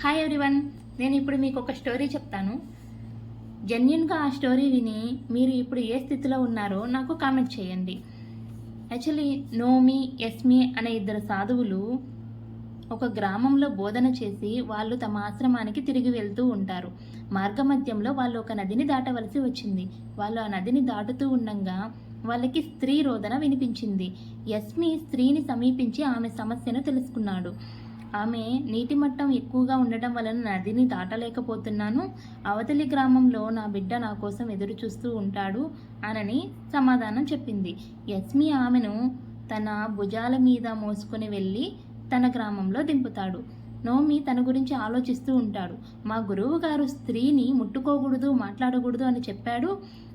Hi everyone నేను ఇప్పుడు మీకు ఒక స్టోరీ చెప్తాను. జెన్యున్గా ఆ స్టోరీ విని మీరు ఇప్పుడు ఏ స్థితిలో ఉన్నారో నాకు కామెంట్ చేయండి. యాక్చువల్లీ నోమి ఎస్మి అనే ఇద్దరు సాధువులు ఒక గ్రామంలో బోధన చేసి వాళ్ళు తమ ఆశ్రమానికి తిరిగి వెళ్తూ ఉంటారు. మార్గమధ్యంలో వాళ్ళు ఒక నదిని దాటవలసి వచ్చింది. వాళ్ళు ఆ నదిని దాటుతూ ఉండంగా వాళ్ళకి స్త్రీ రోదన వినిపించింది. యస్మి స్త్రీని సమీపించి ఆమె సమస్యను తెలుసుకున్నాడు. ఆమె నీటి మట్టం ఎక్కువగా ఉండటం వలన నదిని దాటలేకపోతున్నాను. అవతలి గ్రామంలో నా బిడ్డ నా కోసం ఎదురు చూస్తూ ఉంటాడు అనని సమాధానం చెప్పింది. యస్మి ఆమెను తన భుజాల మీద మోసుకొని వెళ్ళి తన గ్రామంలో దింపుతాడు. నోమి తన గురించి ఆలోచిస్తూ ఉంటాడు. మా గురువు గారు స్త్రీని ముట్టుకోకూడదు మాట్లాడకూడదు అని చెప్పాడు.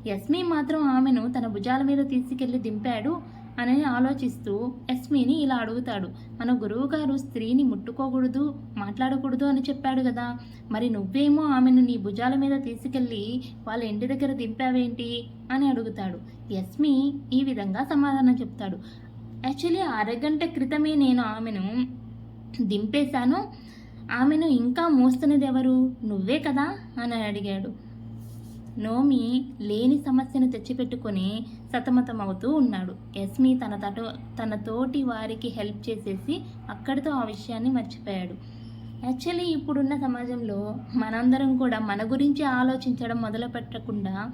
యస్మి మాత్రం ఆమెను తన భుజాల మీద తీసుకెళ్ళి దింపాడు. అని ఆలోచిస్తూ యస్మిని ఇలా అడుగుతాడు. మన గురువు గారు స్త్రీని ముట్టుకోకూడదు మాట్లాడకూడదు అని చెప్పాడు కదా. మరి నువ్వేమో ఆమెను నీ భుజాల మీద తీసుకెళ్ళి వాళ్ళ ఇంటి దగ్గర దింపావేంటి? అని అడుగుతాడు. యస్మి ఈ విధంగా సమాధానం చెప్తాడు. యాక్చువల్లీ అరగంట క్రితమే నేను ఆమెను దింపేశాను. ఆమెను ఇంకా మోస్తున్నది ఎవరు? నువ్వే కదా? అని అడిగాడు. నోమి లేని సమస్యను తెచ్చిపెట్టుకొని సతమతమవుతూ ఉన్నాడు. యస్మి తన తట తన తోటి వారికి హెల్ప్ చేసేసి అక్కడితో ఆ విషయాన్ని మర్చిపోయాడు. యాక్చువల్లీ ఇప్పుడున్న సమాజంలో మనందరం కూడా మన గురించి ఆలోచించడం మొదలు పెట్టకుండా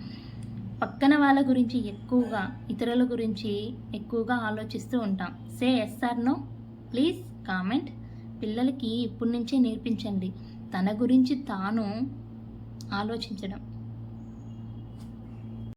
పక్కన వాళ్ళ గురించి ఎక్కువగా ఇతరుల గురించి ఎక్కువగా ఆలోచిస్తూ ఉంటాం. Say yes or no? Please comment. పిల్లలకి ఇప్పటి నుంచే నేర్పించండి. తన గురించి తాను ఆలోచించడం.